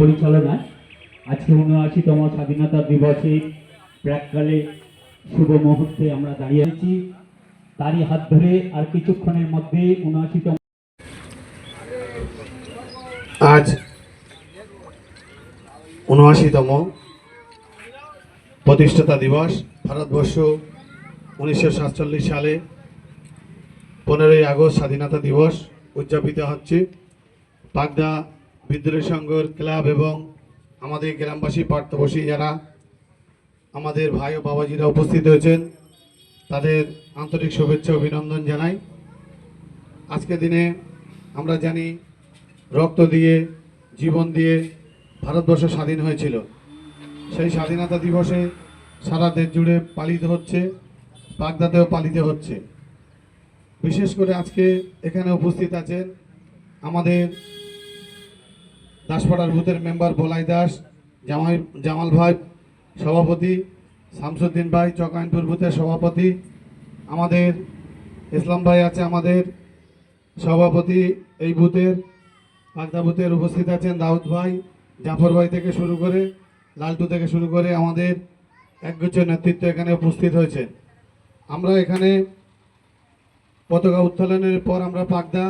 পরিচালনায় আজকে উনআশিতম স্বাধীনতা দিবসে প্রাককালে শুভ মুহূর্তে আমরা দাঁড়িয়ে আছি। তারই হাত ধরে আর কিছুক্ষণের মধ্যে উনআশিতম আজ উনআশিতম প্রতিষ্ঠাতা দিবস, ভারতবর্ষ উনিশশো সাতচল্লিশ সালে পনেরোই আগস্ট স্বাধীনতা দিবস উদযাপিত হচ্ছে। পাগদা বিদ্রোহী সংঘর ক্লাব এবং আমাদের গ্রামবাসী পার্থবসী যারা আমাদের ভাই ও বাবাজিরা উপস্থিত হয়েছেন, তাদের আন্তরিক শুভেচ্ছা অভিনন্দন জানাই। আজকের দিনে আমরা জানি রক্ত দিয়ে, জীবন দিয়ে ভারতবর্ষ স্বাধীন হয়েছিল। সেই স্বাধীনতা দিবসে সারা দেশ জুড়ে পালিত হচ্ছে বাগদাতেও পালিত হচ্ছে। বিশেষ করে আজকে এখানে উপস্থিত আছেন আমাদের দাসপাড়ার বুথের মেম্বার বলাই দাস, জামাই জামাল ভাই সভাপতি, শামসুদ্দিন ভাই চকাইনপুর বুথের সভাপতি, আমাদের ইসলাম ভাই আছে আমাদের সভাপতি এই বুথের বাগদা বুথের উপস্থিত আছেন দাউদ ভাই, জাফর ভাই থেকে শুরু করে, লালটু থেকে শুরু করে আমাদের একগুচ্ছ নেতৃত্ব এখানে উপস্থিত হয়েছে। আমরা এখানে পতাকা উত্তোলনের পর আমরা পাগদা,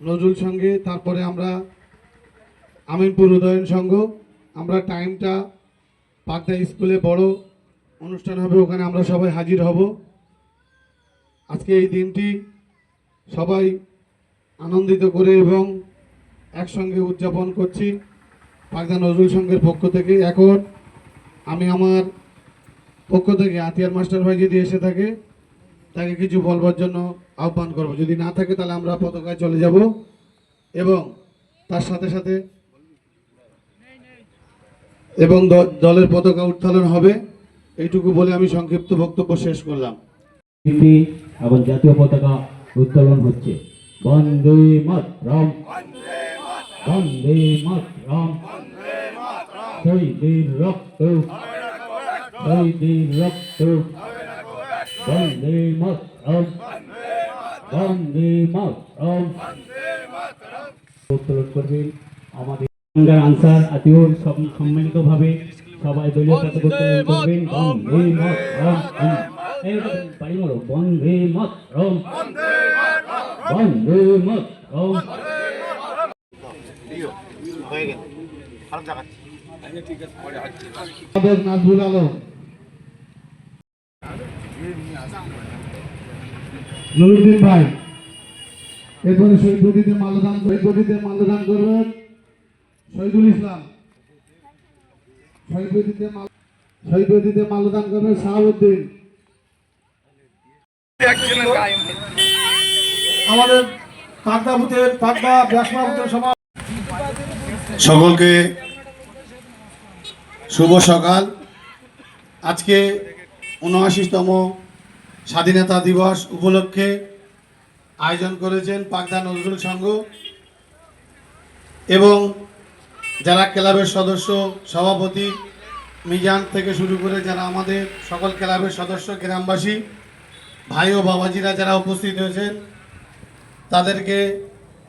নজরুল সঙ্গে, তারপরে আমরা আমিনপুর উদয়ন সংঘ। আমরা টাইমটা পাগদা স্কুলে বড় অনুষ্ঠান হবে, ওখানে আমরা সবাই হাজির হব। আজকে এই দিনটি সবাই আনন্দিত করে এবং একসঙ্গে উদযাপন করছি পাকদা নজরুল সংঘের পক্ষ থেকে। এখন আমি আমার পক্ষ থেকে আতিয়ার মাস্টার ভাই যদি এসে থাকে তাকে কিছু বলবার জন্য আহ্বান করব। যদি না থাকে তাহলে আমরা পতাকায় চলে যাব এবং তার সাথে সাথে এবং দলের পতাকা উত্তোলন হবে। এইটুকু বলে আমি সংক্ষিপ্ত বক্তব্য শেষ করলাম। এবং জাতীয় পতাকা উত্তোলন হচ্ছে। বন্দে মাতরম। বন্দে মাতরম। শহীদের রক্ত। শহীদের রক্ত। বন্দে মাতরম। বন্দে মাতরম। উত্তোলন করবেন আমাদের গঙ্গার আনসার সব সম্মিলিতভাবে সবাই দলীয় করবেন বন্দে মাতরম বন্দে মাতরম। বন্দে মাতরম। আমাদের নাজবুল আলম। নুরুদ্দিন ভাই এরপরে শহীদ মাল্যদান শহীদ মাল্যদান করবেন। শহীদুল ইসলাম। শহীদ প্রদীতে মাল শহীদ প্রদীতে মাল্যদান করবেন শাহাবুদ্দিন। আমাদের পাগদা বুথের পাগদা ব্যাসমা সভা সকলকে শুভ সকাল। আজকে উনআশিতম স্বাধীনতা দিবস উপলক্ষে আয়োজন করেছেন পাগদা নজরুল সংঘ এবং যারা ক্লাবের সদস্য, সভাপতি, মিজান থেকে শুরু করে যারা আমাদের সকল ক্লাবের সদস্য, গ্রামবাসী, ভাই ও বাবাজিরা যারা উপস্থিত হয়েছেন, তাদেরকে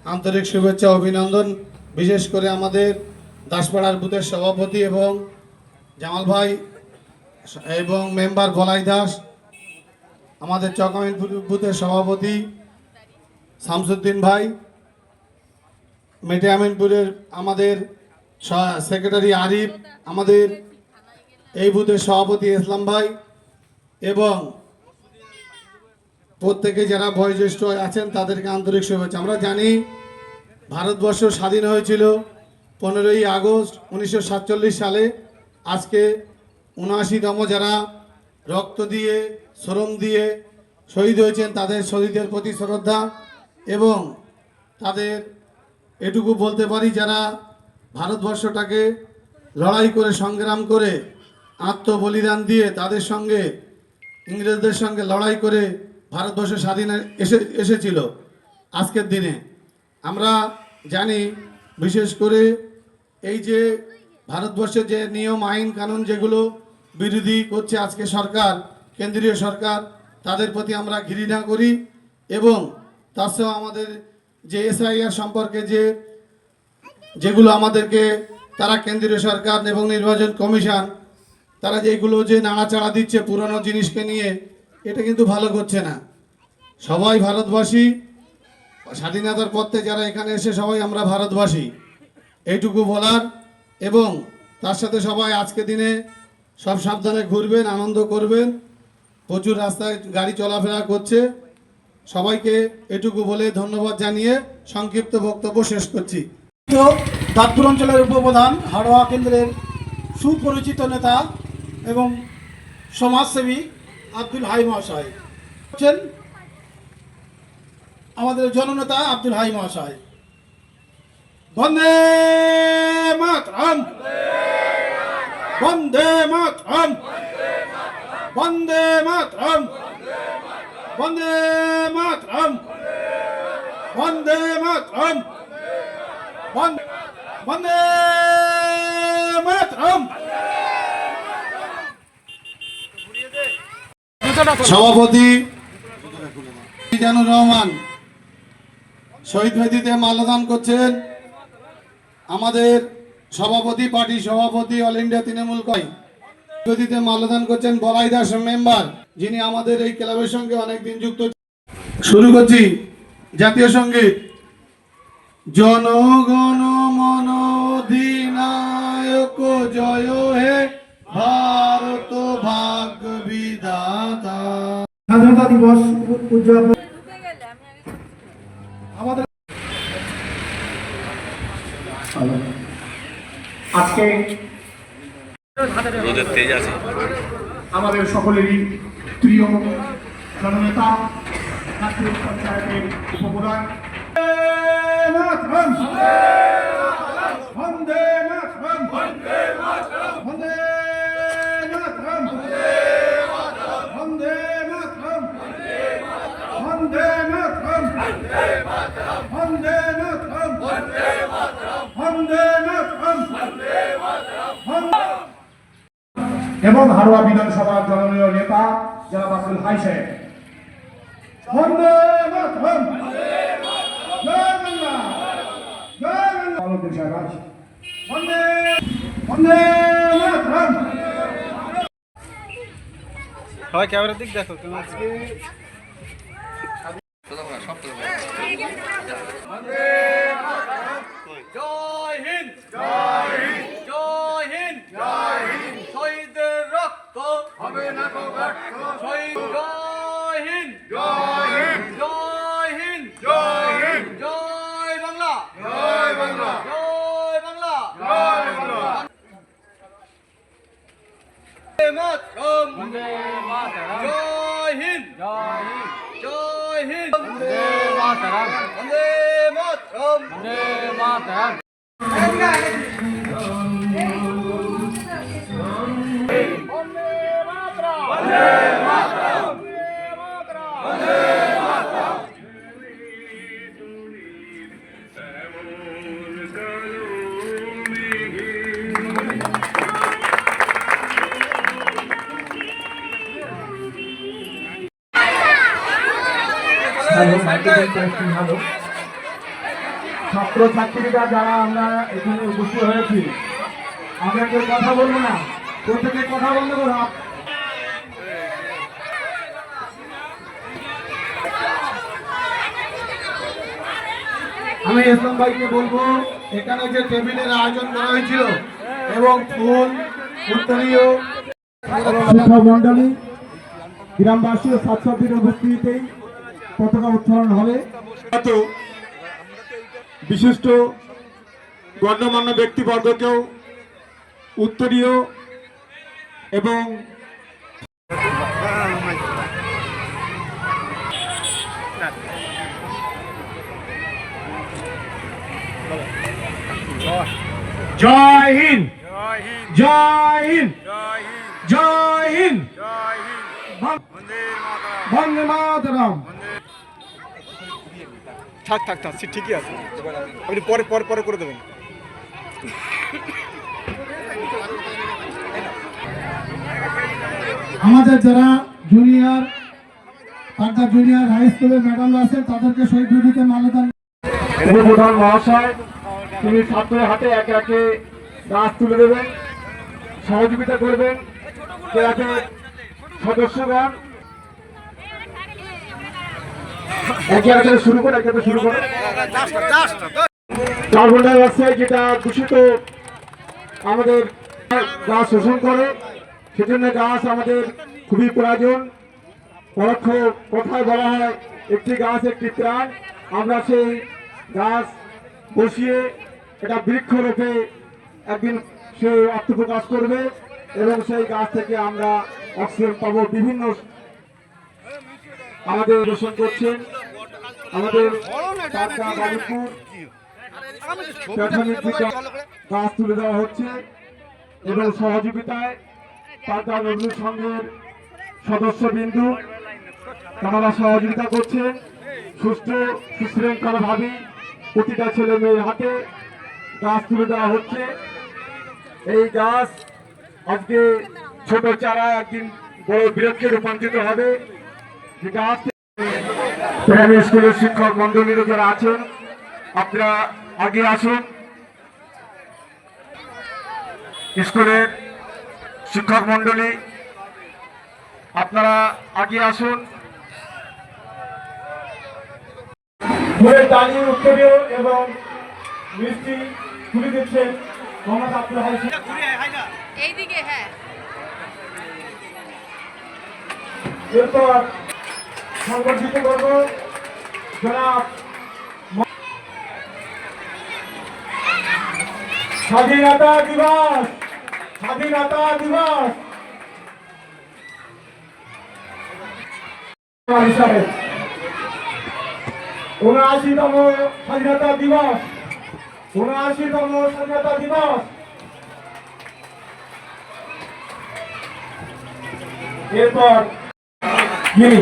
আন্তরিক শুভেচ্ছা, অভিনন্দন। বিশেষ করে আমাদের দাসপাড়ার বুথের সভাপতি এবং জামাল ভাই এবং মেম্বার গলাই দাস, আমাদের চকামিন বুথের সভাপতি শামসুদ্দিন ভাই, মেটে আমিনপুরের আমাদের সেক্রেটারি আরিফ, আমাদের এই বুথের সভাপতি ইসলাম ভাই এবং প্রত্যেকে যারা বয়োজ্যেষ্ঠ আছেন, তাদেরকে আন্তরিক শুভেচ্ছা। আমরা জানি ভারতবর্ষ স্বাধীন হয়েছিল পনেরোই আগস্ট উনিশশো সাতচল্লিশ সালে। আজকে উনআশিতম যারা রক্ত দিয়ে, শ্রম দিয়ে শহীদ হয়েছেন, তাদের শহীদের প্রতি শ্রদ্ধা এবং তাদের এটুকু বলতে পারি, যারা ভারতবর্ষটাকে লড়াই করে, সংগ্রাম করে, আত্মবলিদান দিয়ে তাদের সঙ্গে, ইংরেজদের সঙ্গে লড়াই করে ভারতবর্ষ স্বাধীন এসে, এসেছিল আজকের দিনে। আমরা জানি, বিশেষ করে এই যে ভারতবর্ষের যে নিয়ম, আইন, কানুন যেগুলো বিরোধী করছে আজকে সরকার, কেন্দ্রীয় সরকার, তাদের প্রতি আমরা ঘৃণা করি এবং তার সঙ্গে আমাদের যে এসআইআর সম্পর্কে যে যেগুলো আমাদেরকে তারা কেন্দ্রীয় সরকার এবং নির্বাচন কমিশন, তারা যেগুলো যে নাড়াচাড়া দিচ্ছে পুরনো জিনিসকে নিয়ে, এটা কিন্তু ভালো করছে না। সবাই ভারতবাসী, স্বাধীনতার পথে যারা এখানে এসে সবাই আমরা ভারতবাসী। এইটুকু বলার এবং তার সাথে সবাই আজকে দিনে সব সাবধানে ঘুরবেন, আনন্দ করবেন। প্রচুর রাস্তায় গাড়ি চলাফেরা করছে। সবাইকে এটুকু বলে ধন্যবাদ জানিয়ে সংক্ষিপ্ত বক্তব্য শেষ করছি। দাঁতপুর অঞ্চলের উপপ্রধান হাড়োয়া কেন্দ্রের সুপরিচিত নেতা এবং সমাজসেবী আব্দুল হাই মহাশয় আমাদের জননেতা আব্দুল হাই মহাশয়। বন্দে মাতরম। বন্দে মাতরম। বন্দে মাতরম। বন্দে মাতরম। বন্দে মাতরম। সভাপতি মিজানুর রহমান, শহীদ বেদিতে মাল্যদান করছেন। আমাদের সভাপতি পার্টি সভাপতি, অল ইন্ডিয়া তৃণমূল কয় বেদিতে মাল্যদান করছেন বলাই দাস মেম্বার, যিনি আমাদের এই ক্লাবের সঙ্গে অনেকদিন যুক্ত শুরু করছি জাতীয় সংগীত। জনগণ মন অধিনায়ক জয় হে ভারত ভাগ্য বিধাতা। স্বাধীনতা দিবস উদযাপন আমাদের আজকে আমাদের সকলেরই প্রিয় জননেতা পঞ্চায়েতের উপপ্রধান মাতরম বন্দে মাতরম বন্দে মাতরম বন্দে মাতরম বন্দে মাতরম বন্দে মাতরম বন্দে মাতরম বন্দে মাতরম এবং হারোয়া বিধানসভার জনপ্রিয় নেতা জনাব আব্দুল হাই সাহেব। বন্দে মাতরম জয় বাংলা জয় বাংলা আছে। বন্দে বন্দে মাতরম সবাই ক্যামেরার দিক দেখো তুমি আজকে জয় বন্দে মাতরম জয় হিন্দ জয় হিন্দ জয় হিন্দ বন্দে মাতরম বন্দে মাতরম বন্দে মাতরম ছাত্র ছাত্রীরা যারা আমরা এখানে উপস্থিত হয়েছি, আমরা কেউ কথা বলব না। প্রত্যেকে কথা বন্ধ করো আমি ইসলাম ভাইকে বলব, এখানে যে টেবিলের আয়োজন করা হয়েছিল এবং ফুল, উত্তরীয় মন্ডলী গ্রামবাসী ও ছাত্রছাত্রীর উপস্থিতিতেই পতাকা উত্তোলন হবে। এত বিশিষ্ট গণ্যমান্য ব্যক্তিবর্গকেও উত্তরীয় এবং জয় হিন্দ। জয় হিন্দ। জয় হিন্দ। বন্দে মাতরম। থাক থাক থাক সে ঠিকই আছে। আপনি পরে পরে পরে করে দেবেন। আমাদের যারা জুনিয়র পাটনা জুনিয়র হাই স্কুলের ম্যাডাম আছে তাদেরকে শহীদ বেদিতে মাল্যদান প্রধান মহাশয় তিনি ছাত্রের হাতে একে একে গাছ তুলে দেবেন সহযোগিতা করবেন। সদস্যগণ। একে একে শুরু করে শুরু করে। যেটা দূষিত আমাদের গাছ শোষণ করে গাছ আমাদের খুবই প্রয়োজন। পরোক্ষ কথায় বলা হয়, একটি গাছ একটি প্রাণ। আমরা সেই গাছ বসিয়ে এটা বৃক্ষরূপে একদিন সে আত্মপ্রকাশ করবে এবং সেই গাছ থেকে আমরা অক্সিজেন পাবো বিভিন্ন আমাদের দর্শন করছেন আমাদের টাকা গাছ তুলে দেওয়া হচ্ছে এবং সহযোগিতায় পাতা নজরুল সংঘের সদস্যবিন্দু তারা সহযোগিতা করছেন সুস্থ সুশৃঙ্খলভাবে প্রতিটা ছেলে মেয়ের হাতে গাছ তুলে দেওয়া হচ্ছে। এই গাছ আজকে ছোট চারা একদিন বড় বৃক্ষে রূপান্তরিত হবে। প্রাইমারি স্কুলের শিক্ষক মন্ডলীরা যারা আছেন আপনারা আগে আসুন। স্কুলের শিক্ষক মন্ডলী আপনারা আগে আসুন। উত্তরীয় এবং মিষ্টি তুলে দিচ্ছেন মোহাম্মদ আব্দুল এইদিকে হ্যাঁ। এরপর সংগঠিত করব জনাব স্বাধীনতা দিবস স্বাধীনতা দিবস। হিসাবে উনআশিতম স্বাধীনতা দিবস, উনআশিতম স্বাধীনতা দিবস। এরপর গিনি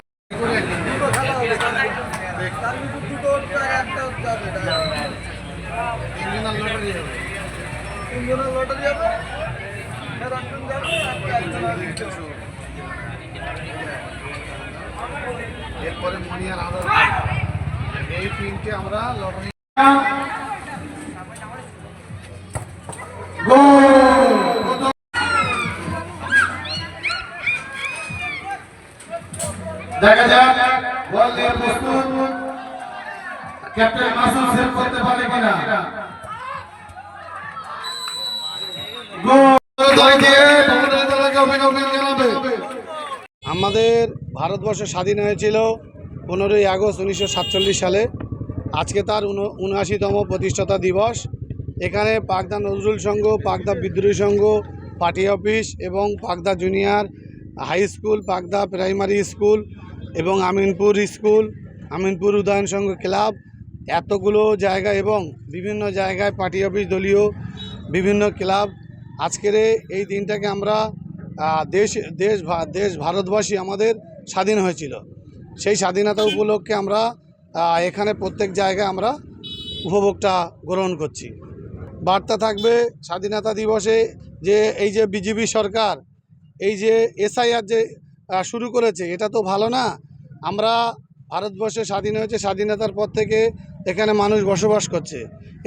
আধার এই তিনটে আমরা লটারি দেখা যাক বল দিয়ে প্রস্তুত। ক্যাপ্টেন মাসুদ সেভ করতে পারে কিনা? আমাদের ভারতবর্ষ স্বাধীন হয়েছিল। পনেরোই আগস্ট উনিশশো সাতচল্লিশ সালে আজকে তার উন- উনআশিতম প্রতিষ্ঠাতা দিবস। এখানে পাকদা নজরুল সংঘ পাকদা বিদ্রোহী সংঘ, পার্টি অফিস এবং Pakda junior high school Pakda primary school এবং আমিনপুর স্কুল, আমিনপুর উদয়ন সংঘ ক্লাব। এতগুলো জায়গা এবং বিভিন্ন জায়গায় পার্টি অফিস, দলীয় বিভিন্ন ক্লাব। আজকের এই দিনটাকে আমরা দেশ দেশ দেশ ভারতবাসী আমাদের স্বাধীন হয়েছিল। সেই স্বাধীনতা উপলক্ষে আমরা এখানে প্রত্যেক জায়গায় আমরা উপভোগটা গ্রহণ করছি। বার্তা থাকবে স্বাধীনতা দিবসে যে এই যে বিজেপি সরকার এই যে এসআইআর যে শুরু করেছে এটা তো ভালো না। আমরা ভারতবর্ষে স্বাধীন হয়েছে স্বাধীনতার পর থেকে এখানে মানুষ বসবাস করছে।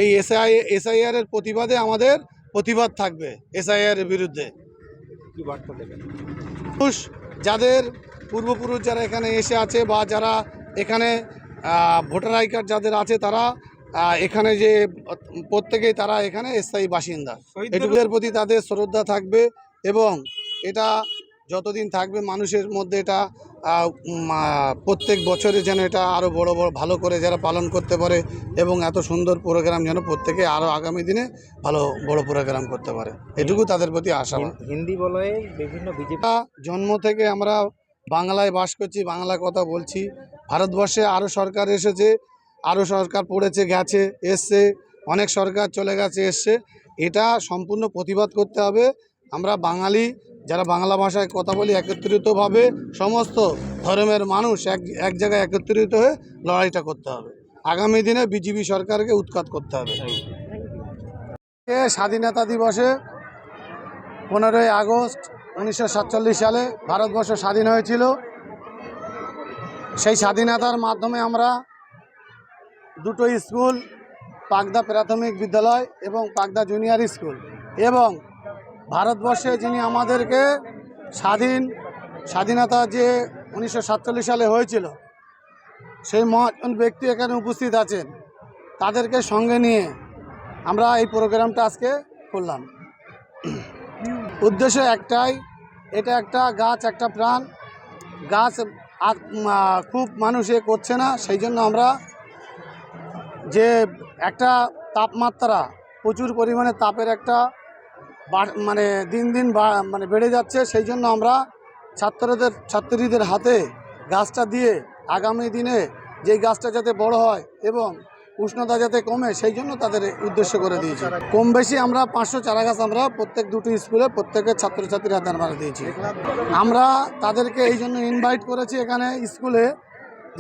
এই এসআই এসআইআর এর প্রতিবাদে আমাদের প্রতিবাদ থাকবে এসআইআর এর বিরুদ্ধে। মানুষ যাদের পূর্বপুরুষ যারা এখানে এসে আছে বা যারা এখানে ভোটার আই কার্ড যাদের আছে তারা এখানে যে প্রত্যেকেই তারা এখানে স্থায়ী বাসিন্দা। এটুকুদের প্রতি তাদের শ্রদ্ধা থাকবে এবং এটা যতদিন থাকবে মানুষের মধ্যে এটা প্রত্যেক বছরে যেন এটা আরও বড় বড় ভালো করে যারা পালন করতে পারে এবং এত সুন্দর প্রোগ্রাম যেন প্রত্যেকে আরও আগামী দিনে ভালো বড় প্রোগ্রাম করতে পারে। এটুকু তাদের প্রতি আশা। হিন্দি বলয়ে বিভিন্ন বিজেপি জন্ম থেকে আমরা বাংলায় বাস করছি বাংলা কথা বলছি। ভারতবর্ষে আরও সরকার এসেছে আরও সরকার পড়েছে গেছে এসছে অনেক সরকার চলে গেছে এসছে। এটা সম্পূর্ণ প্রতিবাদ করতে হবে। আমরা বাঙালি যারা বাংলা ভাষায় কথা বলি একত্রিতভাবে সমস্ত ধর্মের মানুষ এক এক জায়গায় একত্রিত হয়ে লড়াইটা করতে হবে। আগামী দিনে বিজেপি সরকারকে উৎখাত করতে হবে। স্বাধীনতা দিবসে পনেরোই আগস্ট উনিশশো সাতচল্লিশ সালে ভারতবর্ষ স্বাধীন হয়েছিল। সেই স্বাধীনতার মাধ্যমে আমরা দুটো স্কুল পাকদা প্রাথমিক বিদ্যালয় এবং পাকদা জুনিয়র স্কুল এবং ভারতবর্ষে যিনি আমাদেরকে স্বাধীন, স্বাধীনতা যে উনিশশো সাতচল্লিশ সালে হয়েছিল, সেই মহাজন ব্যক্তি এখানে উপস্থিত আছেন। তাদেরকে সঙ্গে নিয়ে আমরা এই প্রোগ্রামটা আজকে করলাম। উদ্দেশ্য একটাই, এটা একটা গাছ, একটা প্রাণ। গাছ আর খুব মানুষ করছে না, সেই জন্য আমরা যে একটা তাপমাত্রা, প্রচুর পরিমাণে তাপের একটা মানে দিন দিন মানে বেড়ে যাচ্ছে, সেই জন্য আমরা ছাত্রদের, ছাত্রীদের হাতে গাছটা দিয়ে আগামী দিনে যেই গাছটা যাতে বড় হয় এবং উষ্ণতা যাতে কমে সেই জন্য তাদের উদ্দেশ্য করে দিয়েছি। কম বেশি আমরা পাঁচশো চারা গাছ আমরা প্রত্যেক দুটো স্কুলে প্রত্যেকের ছাত্রছাত্রীর হাতে আমরা দিয়েছি। আমরা তাদেরকে এই জন্য ইনভাইট করেছি এখানে স্কুলে।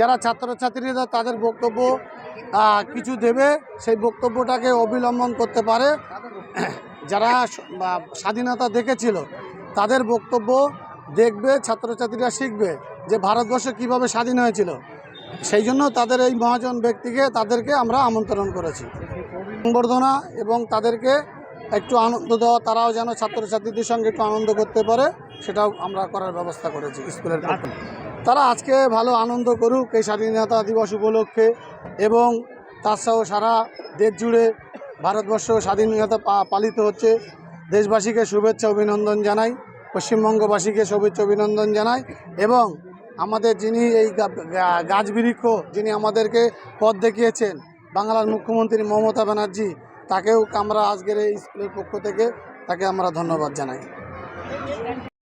যারা ছাত্রছাত্রীরা তাদের বক্তব্য কিছু দেবে, সেই বক্তব্যটাকে অবিলম্বন করতে পারে। যারা স্বাধীনতা দেখেছিল, তাদের বক্তব্য দেখবে, ছাত্রছাত্রীরা শিখবে যে ভারতবর্ষ কীভাবে স্বাধীন হয়েছিল। সেই জন্য তাদের এই মহাজন ব্যক্তিকে তাদেরকে আমরা আমন্ত্রণ করেছি। সংবর্ধনা এবং তাদেরকে একটু আনন্দ দেওয়া, তারাও যেন ছাত্রছাত্রীদের সঙ্গে একটু আনন্দ করতে পারে, সেটাও আমরা করার ব্যবস্থা করেছি স্কুলের তারা আজকে ভালো আনন্দ করুক এই স্বাধীনতা দিবস উপলক্ষে এবং তার সহ সারা দেশ জুড়ে ভারতবর্ষ স্বাধীনতা পালিত হচ্ছে। দেশবাসীকে শুভেচ্ছা, অভিনন্দন জানাই, পশ্চিমবঙ্গবাসীকে শুভেচ্ছা, অভিনন্দন জানাই এবং আমাদের যিনি এই গাছ বৃক্ষ যিনি আমাদেরকে পথ দেখিয়েছেন, বাংলার মুখ্যমন্ত্রী মমতা ব্যানার্জি, তাকেও আমরা আজকের এই স্কুলের পক্ষ থেকে তাকে আমরা ধন্যবাদ জানাই।